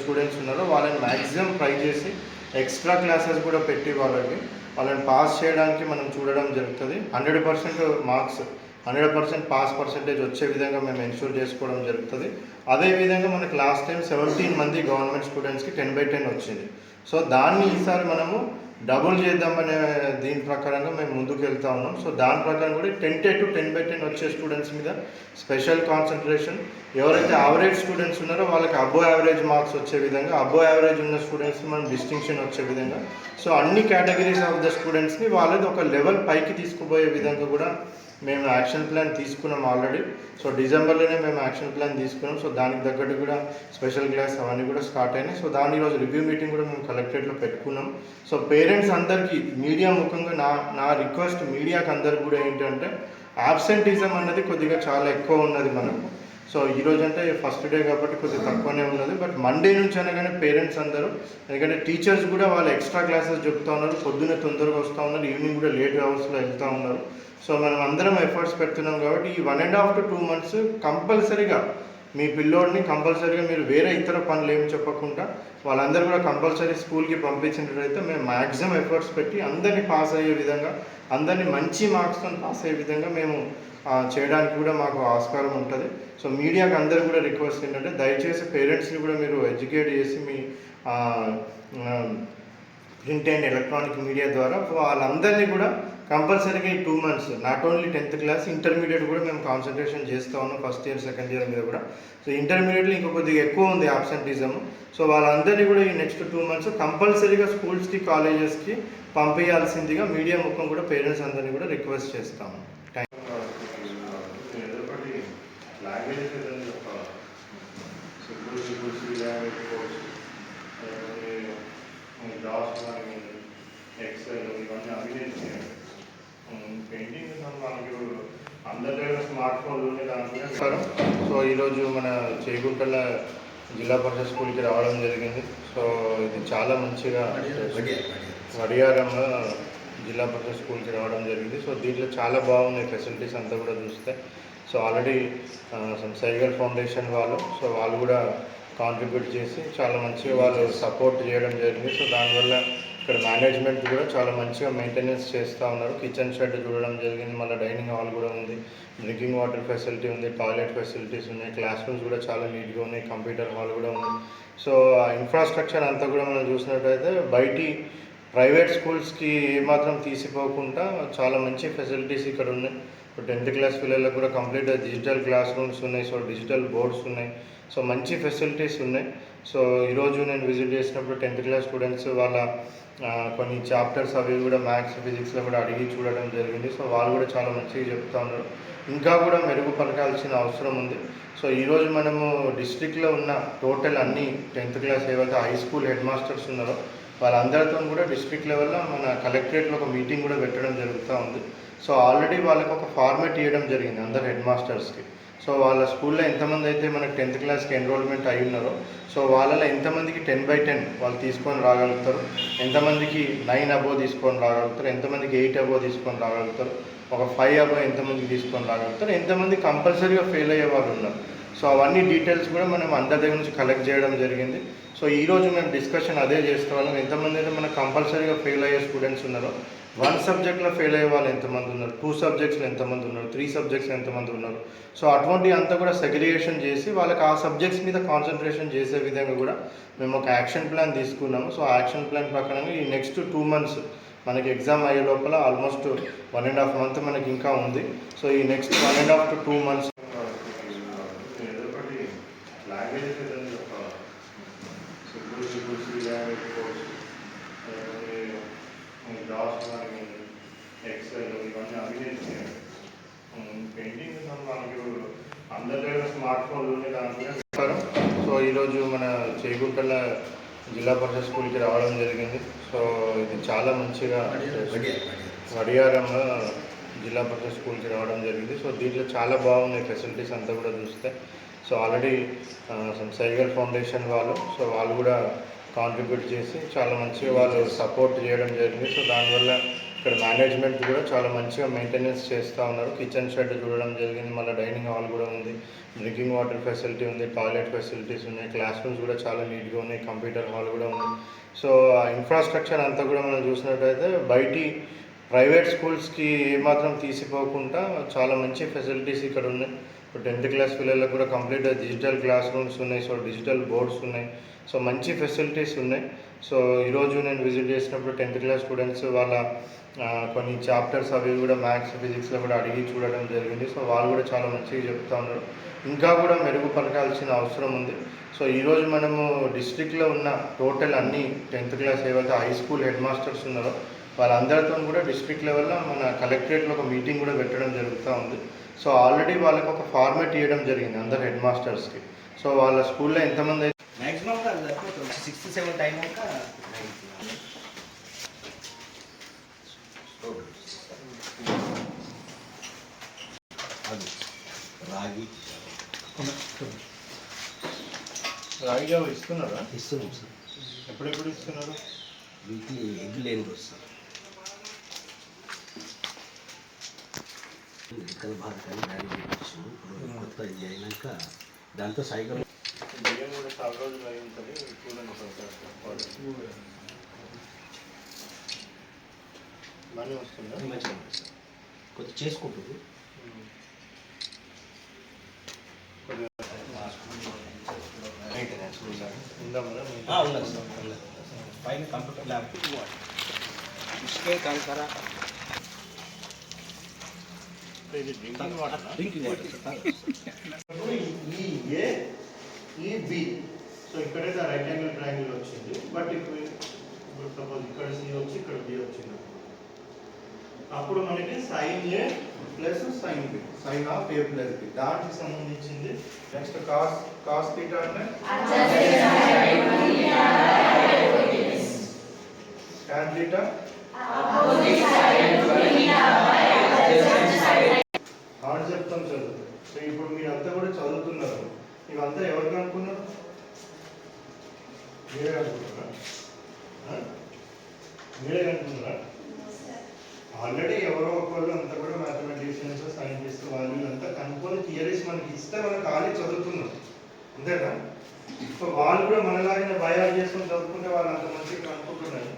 Students ఉన్నారో. వాళ్ళని maximum try చేసి ఎక్స్ట్రా క్లాసెస్ కూడా పెట్టి వాళ్ళకి వాళ్ళని పాస్ చేయడానికి మనం చూడడం జరుగుతుంది. Hundred percent marks hundred percent pass percentage వచ్చే విధంగా మేము ఎన్షూర్ చేసుకోవడం జరుగుతుంది. అదేవిధంగా మనకి లాస్ట్ టైం సెవెంటీన్ మంది గవర్నమెంట్ స్టూడెంట్స్కి టెన్ బై టెన్ వచ్చింది. సో దాన్ని ఈసారి మనము డబుల్ చేద్దామనే దీని ప్రకారంగా మేము ముందుకు వెళ్తా ఉన్నాం. సో దాని ప్రకారం కూడా టెన్ టే టు టెన్ బై టెన్ వచ్చే స్టూడెంట్స్ మీద స్పెషల్ కాన్సన్ట్రేషన్ ఎవరైతే యావరేజ్ స్టూడెంట్స్ ఉన్నారో వాళ్ళకి అబో యావరేజ్ మార్క్స్ వచ్చే విధంగా అబో యావరేజ్ ఉన్న స్టూడెంట్స్ మనం డిస్టింక్షన్ వచ్చే విధంగా. సో అన్ని కేటగిరీస్ ఆఫ్ ద స్టూడెంట్స్ని వాళ్ళది ఒక లెవెల్ పైకి తీసుకుపోయే విధంగా కూడా మేము యాక్షన్ ప్లాన్ తీసుకున్నాం ఆల్రెడీ. సో డిసెంబర్లోనే మేము యాక్షన్ ప్లాన్ తీసుకున్నాం. సో దానికి తగ్గట్టు కూడా స్పెషల్ క్లాస్ అవన్నీ కూడా స్టార్ట్ అయినాయి. సో దాని ఈరోజు రివ్యూ మీటింగ్ కూడా మేము కలెక్టరేట్లో పెట్టుకున్నాం. సో పేరెంట్స్ అందరికీ మీడియా ముఖంగా నా నా రిక్వెస్ట్ మీడియాకి అందరికి కూడా ఏంటంటే యాబ్సెంటిజం అనేది కొద్దిగా చాలా ఎక్కువ ఉన్నది మనకు. సో ఈరోజు అంటే ఫస్ట్ డే కాబట్టి కొద్దిగా తక్కువనే ఉన్నది. బట్ మండే నుంచి అనగానే పేరెంట్స్ అందరూ ఎందుకంటే టీచర్స్ కూడా వాళ్ళు ఎక్స్ట్రా క్లాసెస్ చెప్తా ఉన్నారు. పొద్దున్నే తొందరగా వస్తూ ఉన్నారు. ఈవినింగ్ కూడా లేట్ అవర్స్లో వెళ్తూ ఉన్నారు. సో మనం అందరం ఎఫర్ట్స్ పెడుతున్నాం కాబట్టి ఈ one and half to two months కంపల్సరీగా మీ పిల్లోడిని కంపల్సరీగా మీరు వేరే ఇతర పనులు ఏమి చెప్పకుండా వాళ్ళందరూ కూడా కంపల్సరీ స్కూల్కి పంపించినట్లయితే మేము మ్యాక్సిమం ఎఫర్ట్స్ పెట్టి అందరినీ పాస్ అయ్యే విధంగా అందరినీ మంచి మార్క్స్తో పాస్ అయ్యే విధంగా మేము చేయడానికి కూడా మాకు ఆస్కారం ఉంటుంది. సో మీడియాకి అందరూ కూడా రిక్వెస్ట్ ఏంటంటే దయచేసి పేరెంట్స్ని కూడా మీరు ఎడ్యుకేట్ చేసి మీ ప్రింట్ అండ్ ఎలక్ట్రానిక్ మీడియా ద్వారా వాళ్ళందరినీ కూడా కంపల్సరీగా ఈ two months not only tenth class intermediate కూడా మేము కాన్సన్ట్రేషన్ చేస్తూ ఉన్నాం ఫస్ట్ ఇయర్ సెకండ్ ఇయర్ మీద కూడా. సో ఇంటర్మీడియట్లో ఇంకా కొద్దిగా ఎక్కువ ఉంది ఆబ్సెంటిజం సో వాళ్ళందరినీ కూడా ఈ నెక్స్ట్ టూ మంత్స్ కంపల్సరీగా స్కూల్స్కి కాలేజెస్కి పంపేయాల్సిందిగా మీడియా ముఖం కూడా పేరెంట్స్ అందరినీ కూడా రిక్వెస్ట్ చేస్తాము. Language simple simple C language course jobs కానీ ఎక్సెల్ ఇవన్నీ అవి నేర్చుకున్నాను పెయింటింగ్ మనకి అందరి దగ్గర స్మార్ట్ ఫోన్లు ఉన్నాయి దాంట్లో సో ఈరోజు మన చేగుంటల జిల్లా పరిషత్ స్కూల్కి రావడం జరిగింది. సో ఇది చాలా మంచిగా వడియారం జిల్లా పరిషత్ స్కూల్కి రావడం జరిగింది. సో దీంట్లో చాలా బాగున్నాయి ఫెసిలిటీస్ అంతా కూడా చూస్తే సో ఆల్రెడీ సైగర్ ఫౌండేషన్ వాళ్ళు సో వాళ్ళు కూడా కాంట్రిబ్యూట్ చేసి చాలా మంచిగా వాళ్ళు సపోర్ట్ చేయడం జరిగింది. సో దానివల్ల ఇక్కడ మేనేజ్మెంట్ కూడా చాలా మంచిగా మెయింటెనెన్స్ చేస్తూ ఉన్నారు. కిచెన్ షెడ్ చూడడం జరిగింది మళ్ళీ డైనింగ్ హాల్ కూడా ఉంది. డ్రింకింగ్ వాటర్ ఫెసిలిటీ ఉంది టాయిలెట్ ఫెసిలిటీస్ ఉన్నాయి క్లాస్ రూమ్స్ కూడా చాలా నీట్గా ఉన్నాయి కంప్యూటర్ హాల్ కూడా ఉంది. సో ఆ ఇన్ఫ్రాస్ట్రక్చర్ అంతా కూడా మనం చూసినట్టయితే బయటి ప్రైవేట్ స్కూల్స్కి ఏమాత్రం తీసిపోకుండా చాలా మంచి ఫెసిలిటీస్ ఇక్కడ ఉన్నాయి. సో టెన్త్ క్లాస్ పిల్లలకు కూడా కంప్లీట్గా డిజిటల్ క్లాస్ రూమ్స్ ఉన్నాయి సో డిజిటల్ బోర్డ్స్ ఉన్నాయి. సో మంచి ఫెసిలిటీస్ ఉన్నాయి. సో ఈరోజు నేను విజిట్ చేసినప్పుడు టెన్త్ క్లాస్ స్టూడెంట్స్ వాళ్ళ కొన్ని చాప్టర్స్ అవి కూడా మ్యాథ్స్ ఫిజిక్స్లో కూడా అడిగి చూడడం జరిగింది. సో వాళ్ళు కూడా చాలా మంచిగా చెప్తా ఉన్నారు. ఇంకా కూడా మెరుగుపరచాల్సిన అవసరం ఉంది. సో ఈరోజు మనము డిస్ట్రిక్ట్లో ఉన్న టోటల్ అన్ని టెన్త్ క్లాస్ ఏవైతే హై స్కూల్ హెడ్ మాస్టర్స్ ఉన్నారో వాళ్ళందరితో కూడా డిస్ట్రిక్ట్ లెవెల్లో మన కలెక్టరేట్లో ఒక మీటింగ్ కూడా పెట్టడం జరుగుతూ ఉంది. సో ఆల్రెడీ వాళ్ళకి ఒక ఫార్మేట్ ఇవ్వడం జరిగింది అందరు హెడ్ మాస్టర్స్కి. సో వాళ్ళ స్కూల్లో ఎంతమంది అయితే మనకి టెన్త్ క్లాస్కి ఎన్రోల్మెంట్ అయి ఉన్నారో సో వాళ్ళలో ఎంతమందికి టెన్ బై టెన్ వాళ్ళు తీసుకొని రాగలుగుతారు ఎంతమందికి నైన్ అబో తీసుకొని రాగలుగుతారు ఎంతమందికి ఎయిట్ అబో తీసుకొని రాగలుగుతారు ఒక ఫైవ్ అబో ఎంతమందికి తీసుకొని రాగలుగుతారు ఎంతమంది కంపల్సరీగా ఫెయిల్ అయ్యే వాళ్ళు ఉన్నారు. సో అవన్నీ డీటెయిల్స్ కూడా మనం అందరి దగ్గర నుంచి కలెక్ట్ చేయడం జరిగింది. సో ఈ రోజు మేము డిస్కషన్ అదే చేసుకోవాలి ఎంతమంది అయితే మనకు కంపల్సరీగా ఫెయిల్ అయ్యే స్టూడెంట్స్ ఉన్నారో. వన్ సబ్జెక్ట్లో ఫెయిల్ అయ్యే వాళ్ళు ఎంతమంది ఉన్నారు? టూ సబ్జెక్ట్స్లో ఎంతమంది ఉన్నారు? త్రీ సబ్జెక్ట్స్ ఎంతమంది ఉన్నారు? సో అటువంటి అంతా కూడా సెగ్రిగేషన్ చేసి వాళ్ళకి ఆ సబ్జెక్ట్స్ మీద కాన్సన్ట్రేషన్ చేసే విధంగా కూడా మేము ఒక యాక్షన్ ప్లాన్ తీసుకున్నాము. సో ఆ యాక్షన్ ప్లాన్ ప్రకారంగా ఈ నెక్స్ట్ టూ మంత్స్ మనకి ఎగ్జామ్ అయ్యే లోపల almost one and half month మనకి ఇంకా ఉంది. సో ఈ next one and half to two months language simple simple C language course jobs కానీ ఎక్సెల్ ఇవన్నీ అవి నేర్చుకున్నాను పెయింటింగ్ మనకి అందరి దగ్గర స్మార్ట్ ఫోన్లు ఉన్నాయి దాంట్లో సో ఈరోజు మన చేగుంటల జిల్లా పరిషత్ స్కూల్కి రావడం జరిగింది. సో ఇది చాలా మంచిగా వడియారంలో జిల్లా పరిషత్ స్కూల్కి రావడం జరిగింది. సో దీంట్లో చాలా బాగున్నాయి ఫెసిలిటీస్ అంతా కూడా చూస్తే. సో ఆల్రెడీ సైగల్ ఫౌండేషన్ వాళ్ళు సో వాళ్ళు కూడా కాంట్రిబ్యూట్ చేసి చాలా మంచిగా వాళ్ళు సపోర్ట్ చేయడం జరిగింది. సో దానివల్ల ఇక్కడ మేనేజ్మెంట్ కూడా చాలా మంచిగా మెయింటెనెన్స్ చేస్తూ ఉన్నారు. కిచెన్ షెడ్ చూడడం జరిగింది. మళ్ళీ డైనింగ్ హాల్ కూడా ఉంది. డ్రింకింగ్ వాటర్ ఫెసిలిటీ ఉంది. టాయిలెట్ ఫెసిలిటీస్ ఉన్నాయి. క్లాస్ రూమ్స్ కూడా చాలా నీట్గా ఉన్నాయి. కంప్యూటర్ హాల్ కూడా ఉంది. సో ఆ ఇన్ఫ్రాస్ట్రక్చర్ అంతా కూడా మనం చూసినట్టయితే బయటి ప్రైవేట్ స్కూల్స్కి ఏమాత్రం తీసిపోకుండా చాలా మంచి ఫెసిలిటీస్ ఇక్కడ ఉన్నాయి. ఇప్పుడు టెన్త్ క్లాస్ పిల్లలకు కూడా కంప్లీట్ డిజిటల్ క్లాస్ రూమ్స్ ఉన్నాయి సో డిజిటల్ బోర్డ్స్ ఉన్నాయి. సో మంచి ఫెసిలిటీస్ ఉన్నాయి. సో ఈరోజు నేను విజిట్ చేసినప్పుడు టెన్త్ క్లాస్ స్టూడెంట్స్ వాళ్ళ కొన్ని చాప్టర్స్ అవి కూడా మ్యాథ్స్ ఫిజిక్స్లో కూడా అడిగి చూడడం జరిగింది. సో వాళ్ళు కూడా చాలా మంచిగా చెప్తా ఉన్నారు. ఇంకా కూడా మెరుగుపరచాల్సిన అవసరం ఉంది. సో ఈరోజు మనము డిస్ట్రిక్ట్లో ఉన్న టోటల్ అన్ని టెన్త్ క్లాస్ ఏవైతే హై స్కూల్ హెడ్ మాస్టర్స్ ఉన్నారో వాళ్ళందరితో కూడా డిస్ట్రిక్ట్ లెవెల్లో మన కలెక్టరేట్లో ఒక మీటింగ్ కూడా పెట్టడం జరుగుతూ ఉంది. సో ఆల్రెడీ వాళ్ళకి ఒక ఫార్మేట్ ఇవ్వడం జరిగింది అందరు హెడ్ మాస్టర్స్కి. సో వాళ్ళ స్కూల్లో ఎంతమంది అయితే మ్యాక్సిమం సిక్స్త్ సెవెంత్ టైం రాగి రాగి ఇస్తున్నారా? ఇస్తున్నాం సార్. ఎప్పుడెప్పుడు ఇస్తున్నారు? వీక్లీ ఎగ్ లేని రోజు వికల్ భారత్ అని డాడీ ఇప్పుడు కొత్త ఇది అయినాక దాంతో సైకిల్ బియ్యం కూడా చాలా రోజులు అయి ఉంటుంది కొద్ది చేసుకుంటుంది. పైన కంప్యూటర్ ల్యాబ్. ఇసుకే సరే करा ఇది drinking water drinking water sir ఈ ఏ ఈ బి. సో ఇక్కడైతే రైట్ యాంగిల్ ట్రయాంగిల్ వచ్చింది. బట్ ఇప్పుడు ఇప్పుడు సపోజ్ ఇక్కడ సి వచ్చి ఇక్కడ బి వచ్చింది అప్పుడు మనకి sine A plus sine B sine of A plus B దానికి సంబంధించింది నెక్స్ట్ కాస్ కాస్ థీటా అంటే? Tan థీటా హార్డ్ చెప్తాం చదువు సో ఇప్పుడు మీరంతా కూడా చదువుతున్నారు ఇవంతా ఎవరికి అనుకున్నారు మీరే అనుకుంటున్నారా ఆ? మీరే అనుకున్నారా ఆల్రెడీ ఎవరో ఒకళ్ళు అంతా కూడా మ్యాథమెటిషియన్స్ సైంటిస్ట్ వాళ్ళు అంతా కనుక్కొని థియరీస్ మనకి ఇస్తే మనం ఖాళీ చదువుతున్నాం అంతేనా? సో వాళ్ళు కూడా మనలాగానే భయాలు చేసుకొని చదువుకుంటే వాళ్ళు అంత మంచిగా కనుక్కుంటున్నారు.